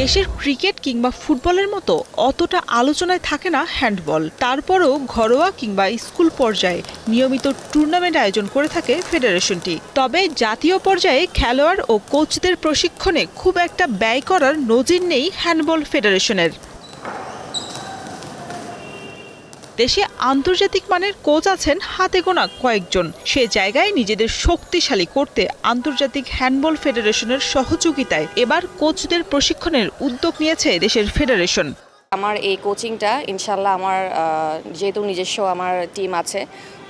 দেশের ক্রিকেট কিংবা ফুটবলের মতো অতটা আলোচনায় থাকে না হ্যান্ডবল। তারপরও ঘরোয়া কিংবা স্কুল পর্যায়ে নিয়মিত টুর্নামেন্ট আয়োজন করে থাকে ফেডারেশনটি। তবে জাতীয় পর্যায়ে খেলোয়াড় ও কোচদের প্রশিক্ষণে খুব একটা ব্যয় করার নজির নেই হ্যান্ডবল ফেডারেশনের। দেশে আন্তর্জাতিক মানের কোচ আছেন হাতে গোনা কয়েকজন। সে জায়গায় নিজেদের শক্তিশালী করতে আন্তর্জাতিক হ্যান্ডবল ফেডারেশনের সহযোগিতায় এবার কোচদের প্রশিক্ষণের উদ্যোগ নিয়েছে দেশের ফেডারেশন। আমার এই কোচিংটা ইনশাল্লাহ আমার যেহেতু নিজস্ব আমার টিম আছে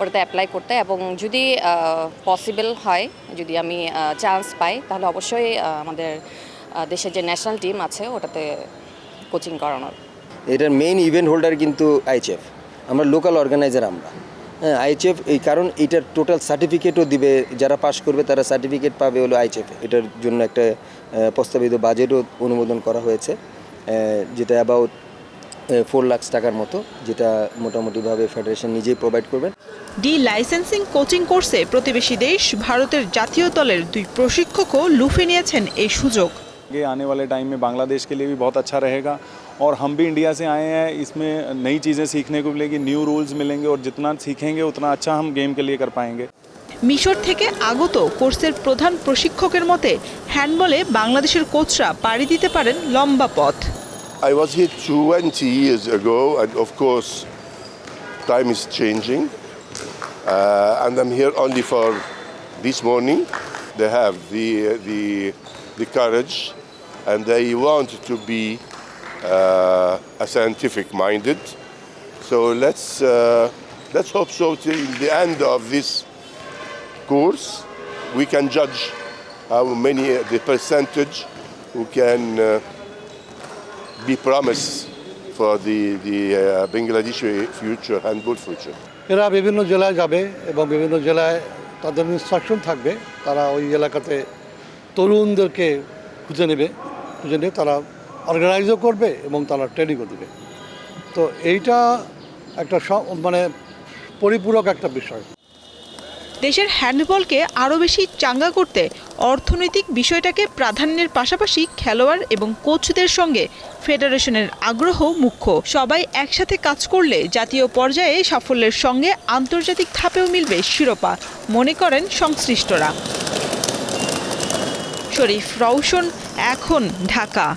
ওটাতে অ্যাপ্লাই করতে এবং যদি পসিবল হয় যদি আমি চান্স পাই তাহলে অবশ্যই আমাদের দেশের যে ন্যাশনাল টিম আছে ওটাতে কোচিং করানোর। এটার মেইন ইভেন্ট হোল্ডার কিন্তু আইচএফ আমরা লোকাল অর্গানাইজার আমরা হ্যাঁ আইচএফ এই কারণ এটার টোটাল সার্টিফিকেটও দিবে যারা পাস করবে তারা সার্টিফিকেট পাবে হলো আইচএফ এটার জন্য একটা আহ, প্রস্তাবিত বাজেটও অনুমোদন করা হয়েছে আহ, যেটা অ্যাবাউট ফোর লাখ টাকার মতো যেটা মোটামুটিভাবে ফেডারেশন নিজেই প্রোভাইড করবেন ডি লাইসেন্সিং কোচিং কোর্সে প্রতিবেশী দেশ ভারতের জাতীয় দলের দুই প্রশিক্ষকও লুফে নিয়েছেন এই সুযোগ ये आने वाले टाइम में बांग्लादेश के लिए भी बहुत अच्छा रहेगा और हम भी इंडिया से आए हैं इसमें नई चीज़ें सीखने को मिलेगी न्यू रूल्स मिलेंगे और जितना सीखेंगे उतना अच्छा हम गेम के लिए कर पाएंगे মিশর থেকে আগত কোর্সের প্রধান প্রশিক্ষকের মতে হ্যান্ডবলে বাংলাদেশের কোচরা পাড়ি দিতে পারেন লম্বা পথ I was here 20 years ago, and of course, time is changing. Uh, and I'm here only for this morning. They have the, the, the courage and they want to be uh, a scientific minded. So let's, uh, let's hope so till the end of this course we can judge how many, the percentage who can. Uh, be promised for the, the uh, Bangladeshi future, handball future. এরা বিভিন্ন জেলায় যাবে এবং বিভিন্ন জেলায় তাদের instruction থাকবে তারা ওই এলাকাতে তরুণদেরকে খুঁজে নেবে খুঁজে নিয়ে তারা অর্গানাইজও করবে এবং তারা ট্রেনিংও দেবে। তো এইটা একটা মানে পরিপূরক একটা বিষয়। দেশের হ্যান্ডবলকে আরও বেশি চাঙ্গা করতে অর্থনৈতিক বিষয়টাকে প্রাধান্যের পাশাপাশি খেলোয়াড় এবং কোচদের সঙ্গে ফেডারেশনের আগ্রহ মুখ্য। সবাই একসাথে কাজ করলে জাতীয় পর্যায়ে সাফল্যের সঙ্গে আন্তর্জাতিক ধাপেও মিলবে শিরোপা, মনে করেন সংশ্লিষ্টরা। শরীফ রওশন, এখন ঢাকা।